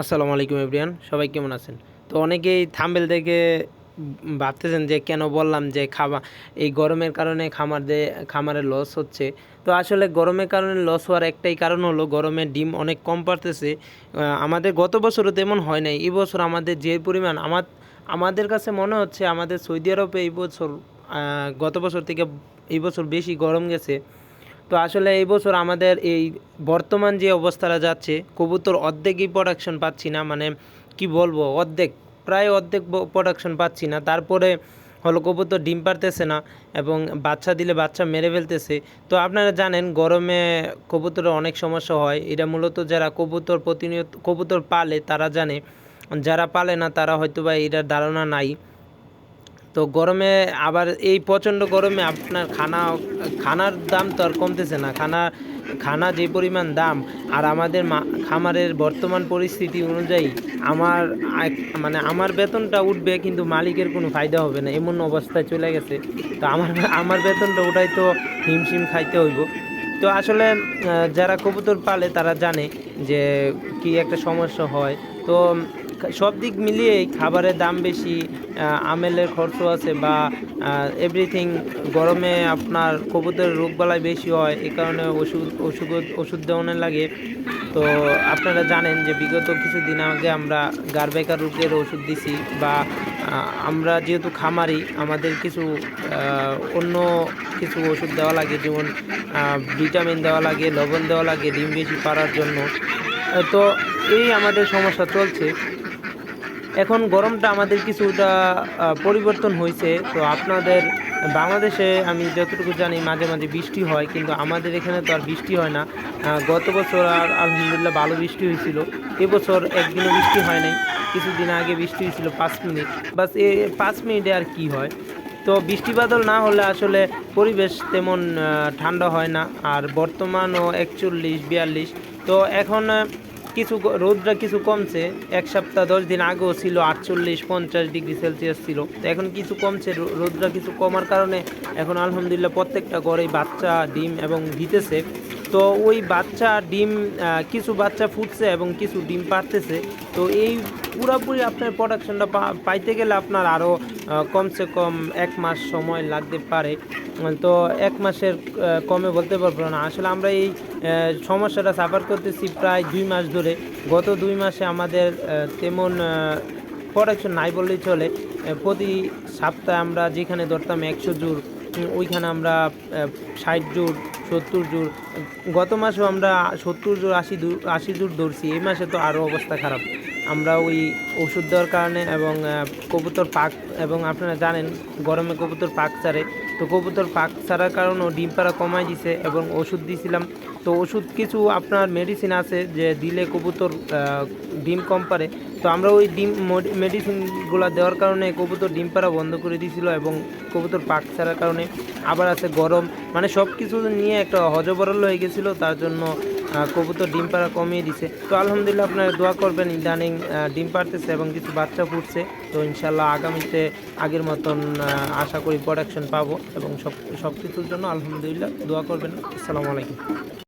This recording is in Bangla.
আসসালামু আলাইকুম এভরিয়ান, সবাই কেমন আছেন? তো অনেকেই থাম্বেল দেখে ভাবতেছেন যে কেন বললাম যে খাবার এই গরমের কারণে খামারদের খামারের লস হচ্ছে। তো আসলে গরমের কারণে লস হওয়ার একটাই কারণ হলো গরমে ডিম অনেক কম পারতেছে। আমাদের গত বছরও তেমন হয় নাই, এই বছর আমাদের যে পরিমাণ আমার, আমাদের কাছে মনে হচ্ছে আমাদের সৌদি আরবে এই বছর গত বছর থেকে এই বছর বেশি গরম গেছে। তো আসলে এই বছর আমাদের এই বর্তমান যে অবস্থাটা যাচ্ছে, কবুতর অর্ধেকই প্রোডাকশন পাচ্ছি না মানে কি বলব, অর্ধেক, প্রায় অর্ধেক প্রোডাকশন পাচ্ছি না। তারপরে হলো কবুতর ডিম পারতেছে না এবং বাচ্চা দিলে বাচ্চা মেরে ফেলতেছে। তো আপনারা জানেন, গরমে কবুতরের অনেক সমস্যা হয়। এটা মূলত যারা কবুতর প্রতিনিয়ত, কবুতর পালে তারা জানে। যারা পালে না, তারা হয়তো বা এটার ধারণা নাই। তো গরমে আবার এই প্রচণ্ড গরমে আপনার খানা, খানার দাম তো আর কমতেছে না। খানা খানা যে পরিমাণ দাম, আর আমাদের খামারের বর্তমান পরিস্থিতি অনুযায়ী আমার মানে আমার বেতনটা উঠবে কিন্তু মালিকের কোনো ফায়দা হবে না, এমন অবস্থায় চলে গেছে। তো আমার আমার বেতনটা ওটাই তো হিমশিম খাইতে হইব। তো আসলে যারা কবুতর পালে তারা জানে যে কি একটা সমস্যা হয়। তো সব দিক মিলিয়েই খাবারের দাম বেশি আমেলের খরচ আছে বা এভরিথিং গরমে আপনার কবুতরের রোগবালাই বেশি হয়, এ কারণে ওষুধ ওষুধ ওষুধ দেওয়ানোর লাগে। তো আপনারা জানেন যে বিগত কিছুদিন আগে আমরা গার্বেকার রোগের ওষুধ দিছি বা আমরা যেহেতু খামারি, আমাদের কিছু অন্য কিছু ওষুধ দেওয়া লাগে, যেমন ভিটামিন দেওয়া লাগে, লবণ দেওয়া লাগে, ডিম বেশি পারার জন্য। তো এই আমাদের সমস্যা চলছে। এখন গরমটা আমাদের কিছুটা পরিবর্তন হয়েছে। তো আপনাদের, বাংলাদেশে আমি যতটুকু জানি মাঝে মাঝে বৃষ্টি হয়, কিন্তু আমাদের এখানে তো আর বৃষ্টি হয় না। গত বছর আর আলহামদুলিল্লাহ ভালো বৃষ্টি হয়েছিল। এবছর একদিনও বৃষ্টি হয় নাই। কিছুদিন আগে বৃষ্টি হয়েছিল পাঁচ মিনিট। বাস এ, পাঁচ মিনিটে আর কি হয়? তো বৃষ্টি বাদল না হলে আসলে পরিবেশ তেমন ঠান্ডা হয় না। আর বর্তমানও একচল্লিশ, বিয়াল্লিশ। তো এখন কিছু রোদটা কিছু কমছে। এক সপ্তাহ দশ দিন আগেও ছিল আটচল্লিশ পঞ্চাশ ডিগ্রি সেলসিয়াস ছিল। তো এখন কিছু কমছে রোদটা কিছু কমার কারণে এখন আলহামদুলিল্লাহ প্রত্যেকটা ঘরেই বাচ্চা, ডিম এবং দিতেছে তো ওই বাচ্চা, ডিম কিছু বাচ্চা ফুটছে এবং কিছু ডিম পারতেছে তো এই পুরোপুরি আপনার প্রোডাকশনটা পাইতে গেলে আপনার আরও কমসে কম এক মাস সময় লাগতে পারে। তো এক মাসের কমে বলতে পারব না। আসলে আমরা এই সমস্যাটা সাফার করতেছি প্রায় দুই মাস ধরে। গত দুই মাসে আমাদের তেমন প্রোডাকশন নাই বললেই চলে। প্রতি সপ্তাহে আমরা যেখানে ধরতাম একশো জোর ওইখানে আমরা ষাট জোর সত্তর জোর গত মাসেও আমরা সত্তর জোর আশি আশি জোর ধরছি। এই মাসে তো আরও অবস্থা খারাপ। আমরা ওই ওষুধ দেওয়ার কারণে এবং কবুতর পাক, এবং আপনারা জানেন গরমে কবুতর পাক ছাড়ে। তো কবুতর পাক ছাড়ার কারণেও ডিম পাড়া কমাই দিছে এবং ওষুধ দিয়েছিলাম তো ওষুধ কিছু আপনার মেডিসিন আছে যে দিলে কবুতর ডিম কম পারে তো আমরা ওই ডিম মেডিসিনগুলো দেওয়ার কারণে কবুতর ডিম পাড়া বন্ধ করে দিয়েছিল এবং কবুতর পাক ছাড়ার কারণে আবার আছে গরম। মানে সব কিছু নিয়ে একটা হজবরল হয়ে গেছিল, তার জন্য কবুতর ডিম পাড়া কমিয়ে দিছে। তো আলহামদুলিল্লাহ আপনারা দোয়া করবেন, ইদানিং ডিম পাড়তেছে এবং কিছু বাচ্চা ফুটছে তো ইনশাল্লাহ আগামীতে আগের মতন আশা করি প্রোডাকশন পাবো এবং সব সব কিছুর জন্য আলহামদুলিল্লাহ দোয়া করবেন। আসসালামু আলাইকুম।